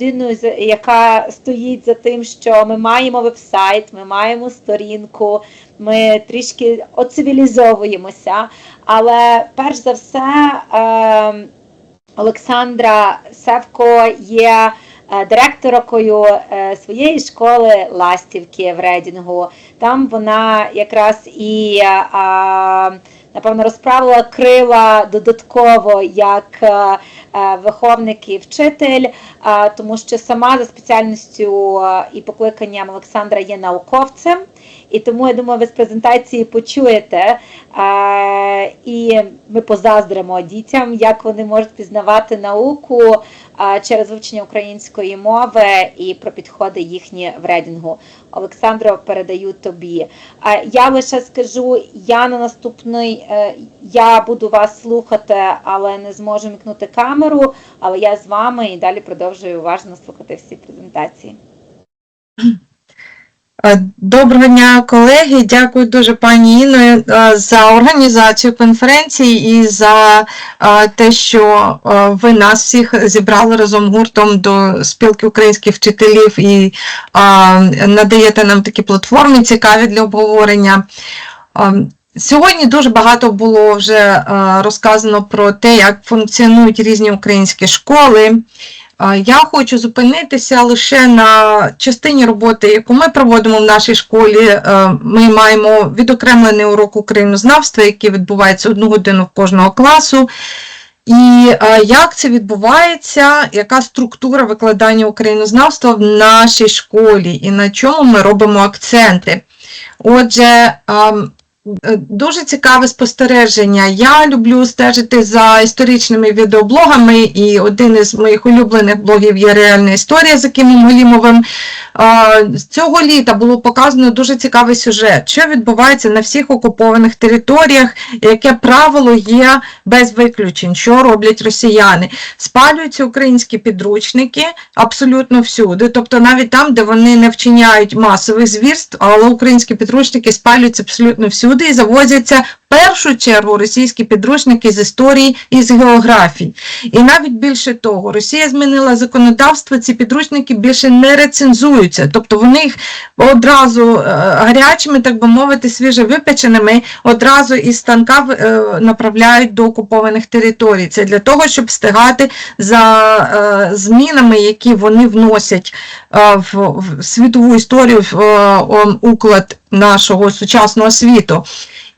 людиною, яка стоїть за тим, що ми маємо веб-сайт, ми маємо сторінку, ми трішки оцивілізовуємося. Але перш за все, е, Олександра Севко є е, директоркою е, своєї школи Ластівки в Редінгу. Там вона якраз і е, напевно розправила крила додатково як виховник і вчитель, тому що сама за спеціальністю е, і покликанням Олександра є науковцем. І тому я думаю, ви з презентації почуєте, е, і ми позаздримо дітям, як вони можуть пізнавати науку е, через вивчення української мови і про підходи їхні в редінгу. Олександро, передаю тобі. Е, Я лише скажу, я на наступний, е, я буду вас слухати, але не зможу мікнути камеру, але я з вами і далі продовжую уважно слухати всі презентації. Е, Доброго дня, колеги. Дякую дуже пані Інно е, за організацію конференції і за е, те, що ви нас всіх зібрали разом гуртом до спілки українських вчителів і надаєте нам такі платформи цікаві для обговорення. Сьогодні дуже багато було вже розказано про те, як функціонують різні українські школи. Я хочу зупинитися лише на частині роботи, яку ми проводимо в нашій школі. Е, Ми маємо відокремлений урок українознавства, який відбувається одну годину в кожного класу. І е, як це відбувається, яка структура викладання українознавства в нашій школі і на чому ми робимо акценти? Отже, ем, Дуже цікаве спостереження. Я люблю стежити за історичними відеоблогами, і один із моїх улюблених блогів є реальна історія з Акимом Галімовим. А, З цього літа було показано дуже цікавий сюжет, що відбувається на всіх окупованих територіях, яке правило є без виключень, що роблять росіяни. Спалюються українські підручники абсолютно всюди, тобто навіть там, де вони не вчиняють масових звірств, але українські підручники спалюються абсолютно всюди і завозяться першу чергу російські підручники з історії і з географії. І навіть більше того, Росія змінила законодавство, ці підручники більше не рецензуються, тобто вони їх одразу е, гарячими, так би мовити, свіжевипеченими, одразу із станка е, направляють до окупованих територій. Це для того, щоб встигати за е, змінами, які вони вносять в, світову історію, в уклад нашого сучасного світу.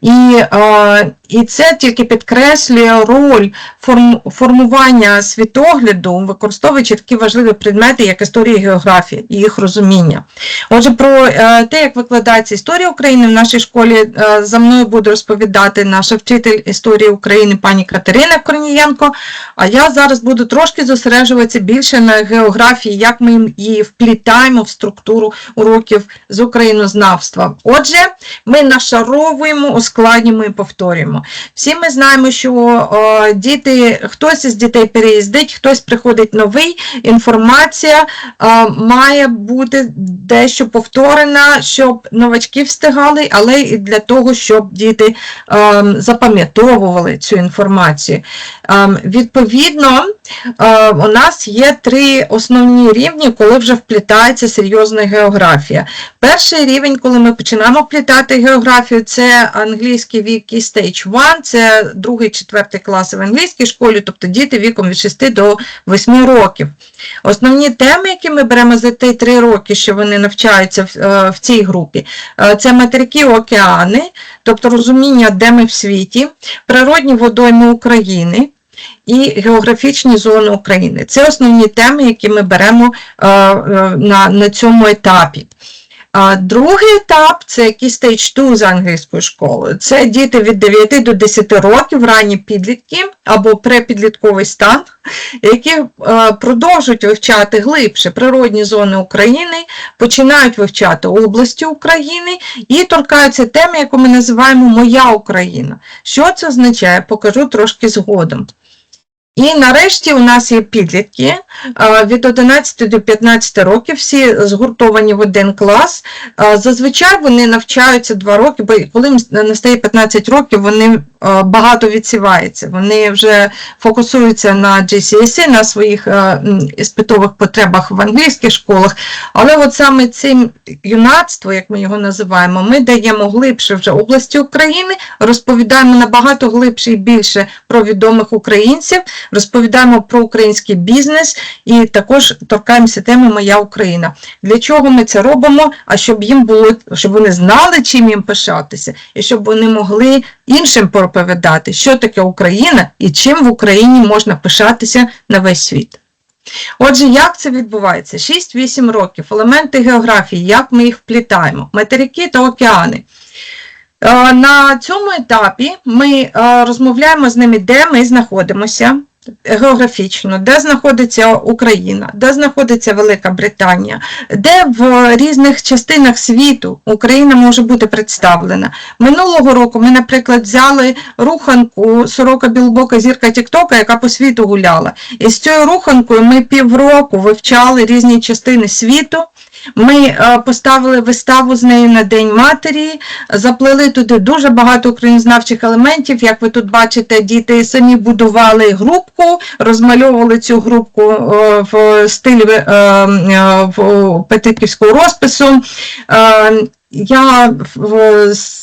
І, е, і це тільки підкреслює роль форм, формування світогляду, використовуючи такі важливі предмети, як історія і географія і їх розуміння. Отже, про е, те, як викладається історія України в нашій школі, е, за мною буде розповідати наша вчитель історії України пані Катерина Корнієнко. А я зараз буду трошки зосереджуватися більше на географії, як ми її вплітаємо в структуру уроків з українознавства. Отже, ми нашаровуємо, ускладнюємо і повторюємо. Всі ми знаємо, що о, діти, хтось із дітей переїздить, хтось приходить новий, інформація е, має бути дещо повторена, щоб новачки встигали, але і для того, щоб діти е, запам'ятовували цю інформацію. Е, відповідно, е, у нас є три основні рівні, коли вже вплітається серйозна географія. Перший рівень, коли ми починаємо вплітати географію, це англійський вік і Stage 1, це другий, четвертий класи в англійській школі, тобто діти віком від 6 до 8 років. Основні теми, які ми беремо за ті 3 роки, що вони навчаються в, е, в цій групі, е, це материки океани, тобто розуміння, де ми в світі, природні водойми України. І географічні зони України. Це основні теми, які ми беремо е, на, на цьому етапі. А другий етап це якийсь stage 2 з англійської школи. Це діти від 9 до 10 років, ранні підлітки або препідлітковий стан, які е, продовжують вивчати глибше природні зони України, починають вивчати області України і торкаються теми, яку ми називаємо Моя Україна. Що це означає? Покажу трошки згодом. І нарешті у нас є підлітки е, від 11 до 15 років, всі згуртовані в один клас. Е, Зазвичай вони навчаються 2 роки, бо коли їм настає 15 років, вони багато відсівається. Вони вже фокусуються на GCSE, на своїх е, іспитових потребах в англійських школах. Але от саме цим юнацтво, як ми його називаємо, ми даємо глибше вже області України, розповідаємо набагато глибше і більше про відомих українців, розповідаємо про український бізнес і також торкаємося теми Моя Україна. Для чого ми це робимо? А щоб їм було, щоб вони знали, чим їм пишатися, і щоб вони могли іншим проповідати, що таке Україна і чим в Україні можна пишатися на весь світ. Отже, як це відбувається? 6-8 років, елементи географії, як ми їх вплітаємо, материки та океани. Е, На цьому етапі ми е, розмовляємо з ними, де ми знаходимося географічно, де знаходиться Україна, де знаходиться Велика Британія, де в різних частинах світу Україна може бути представлена. Минулого року ми, наприклад, взяли руханку сорока білбока зірка Тіктока, яка по світу гуляла. І з цією руханкою ми півроку вивчали різні частини світу. Ми е, поставили виставу з нею на День матері, заплели туди дуже багато українознавчих елементів. Як ви тут бачите, діти самі будували групку, розмальовували цю групку е, в стилі е, Петриківського розпису. Я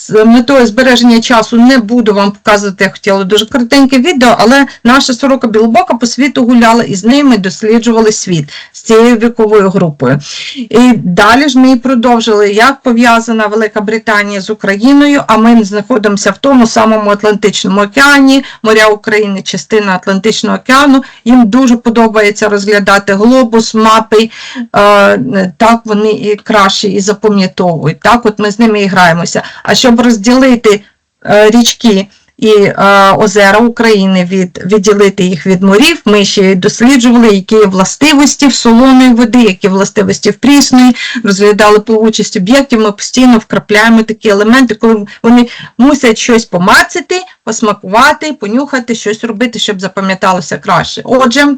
з метою збереження часу не буду вам показувати, я хотіла дуже коротеньке відео, але наша сорока білобока по світу гуляла і з нею ми досліджували світ з цією віковою групою. І далі ж ми і продовжили, як пов'язана Велика Британія з Україною, а ми знаходимося в тому самому Атлантичному океані, моря України, частина Атлантичного океану. Їм дуже подобається розглядати глобус, мапи, е, так вони і краще і запам'ятовують. Так, от ми з ними і граємося. А щоб розділити е, річки і е, озера України від відділити їх від морів. Ми ще досліджували, які властивості в солоної води, які властивості в прісної, розглядали плавучість об'єктів. Ми постійно вкрапляємо такі елементи, коли вони мусять щось помацати, посмакувати, понюхати, щось робити, щоб запам'яталося краще. Отже.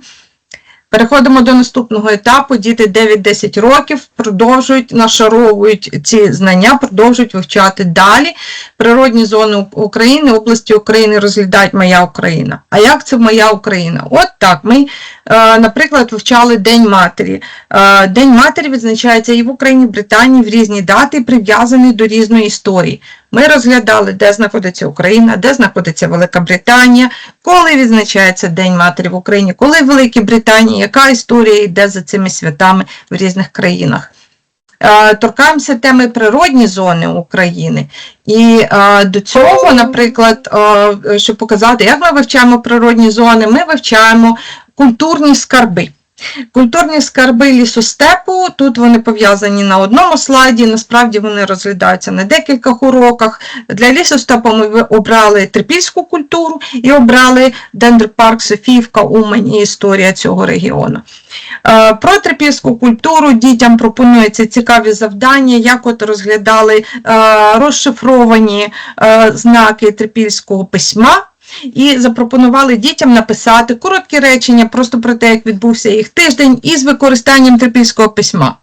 Переходимо до наступного етапу. Діти 9-10 років продовжують нашаровують ці знання, продовжують вивчати далі. Природні зони України, області України розглядають Моя Україна. А як це Моя Україна? От так. Ми, е, наприклад, вивчали День матері. Е, День матері відзначається і в Україні, і в Британії в різні дати, прив'язаний до різної історії. Ми розглядали, де знаходиться Україна, де знаходиться Велика Британія, коли відзначається День матері в Україні, коли в Великій Британії, яка історія йде за цими святами в різних країнах. Торкаємося теми природні зони України. І до цього, наприклад, щоб показати, як ми вивчаємо природні зони, ми вивчаємо культурні скарби. Культурні скарби лісостепу, тут вони пов'язані на одному слайді, насправді вони розглядаються на декількох уроках. Для лісостепу ми обрали трипільську культуру і обрали Дендропарк Софіївка, Умань і історія цього регіону. Е, Про трипільську культуру дітям пропонуються цікаві завдання, як от розглядали е, розшифровані е, знаки трипільського письма. І запропонували дітям написати короткі речення просто про те, як відбувся їх тиждень, із використанням трипільського письма.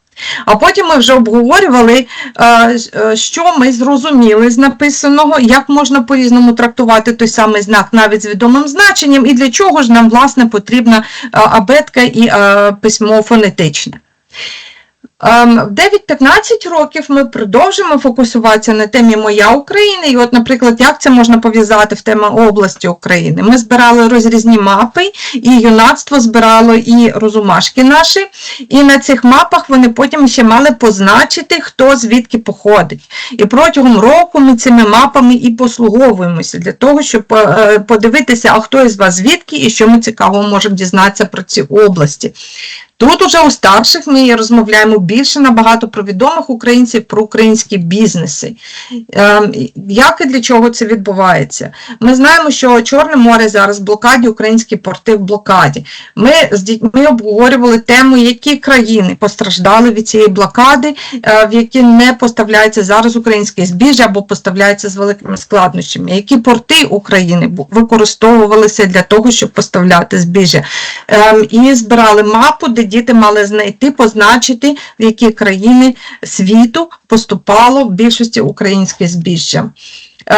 А потім ми вже обговорювали, е, е, що ми зрозуміли з написаного, як можна по-різному трактувати той самий знак навіть з відомим значенням, і для чого ж нам, власне, потрібна е, абетка і письмо фонетичне. Ем, В 9-15 років ми продовжимо фокусуватися на темі Моя Україна. І, от, наприклад, як це можна пов'язати в тему області України? Ми збирали розрізні мапи, і юнацтво збирало і розумашки наші. І на цих мапах вони потім ще мали позначити, хто звідки походить. І протягом року ми цими мапами і послуговуємося для того, щоб е, подивитися, а хто із вас звідки і що ми цікавого можемо дізнатися про ці області. Тут уже у старших ми розмовляємо більше набагато про відомих українців, про українські бізнеси. Ем, Як і для чого це відбувається? Ми знаємо, що Чорне море зараз в блокаді, українські порти в блокаді. Ми з обговорювали тему, які країни постраждали від цієї блокади, е, в які не поставляється зараз українське збіжжя або поставляється з великими складнощами. Які порти України використовувалися для того, щоб поставляти збіжжя. Ем, І збирали мапу, де діти мали знайти, позначити, в які країни світу поступало в більшості українське збіжжя. Е,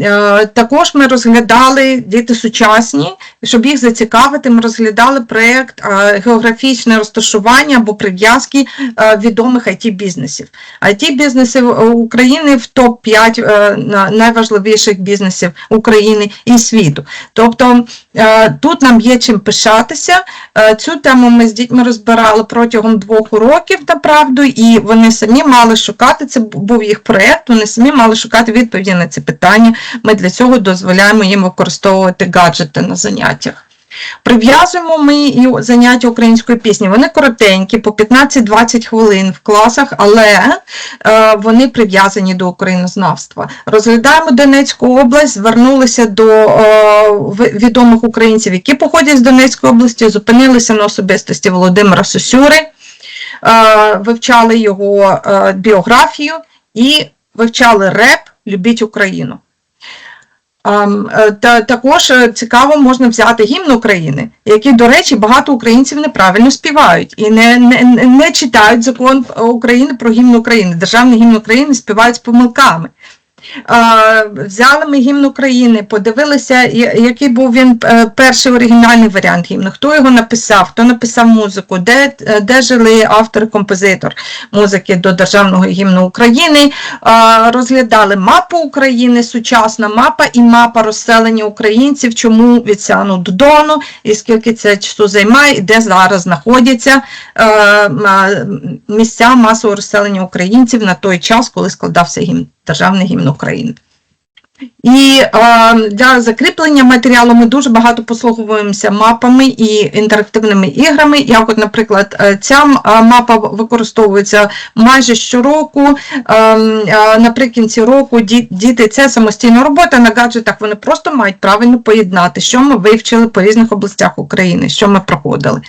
е, Також ми розглядали діти сучасні, щоб їх зацікавити, ми розглядали проєкт е, географічне розташування або прив'язки відомих it бізнесів it бізнеси України в топ-5 е, найважливіших бізнесів України і світу. Тобто тут нам є чим пишатися. Цю тему ми з дітьми розбирали протягом двох уроків, направду, і вони самі мали шукати. Це був їх проєкт, вони самі мали шукати відповіді на ці питання. Ми для цього дозволяємо їм використовувати гаджети на заняттях. Прив'язуємо ми і заняття української пісні. Вони коротенькі, по 15-20 хвилин в класах, але е, вони прив'язані до українознавства. Розглядаємо Донецьку область, звернулися до е, відомих українців, які походять з Донецької області, зупинилися на особистості Володимира Сосюри, е, вивчали його біографію і вивчали реп Любіть Україну. Е, Та також е, цікаво можна взяти гімн України, який, до речі, багато українців неправильно співають і не, не- не читають закон України про гімн України. Державний гімн України співають з помилками. Взяли ми гімн України, подивилися, який був він е, перший оригінальний варіант гімну, хто його написав, хто написав музику, де, е, де жили автор і композитор музики до Державного гімну України. Розглядали мапу України, сучасна мапа і мапа розселення українців, чому від Сяну до Дону, і скільки це часу займає, і де зараз знаходяться е, місця масового розселення українців на той час, коли складався гімн, Державний гімн України. І е, для закріплення матеріалу ми дуже багато послуговуємося мапами і інтерактивними іграми. Як, от, наприклад, е, ця мапа використовується майже щороку. Е, наприкінці року діти це самостійна робота на гаджетах. Вони просто мають правильно поєднати, що ми вивчили по різних областях України, що ми проходили.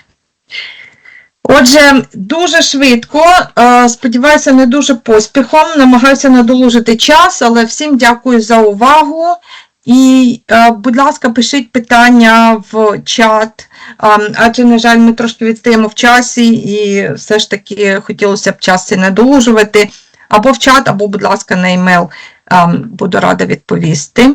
Отже, дуже швидко, е, сподіваюся, не дуже поспіхом, намагаюся надолужити час, але всім дякую за увагу. І, е, будь ласка, пишіть питання в чат, адже, на жаль, ми трошки відстаємо в часі, і все ж таки хотілося б час цей надолужувати. Або в чат, або, будь ласка, на емейл. Ем, Буду рада відповісти.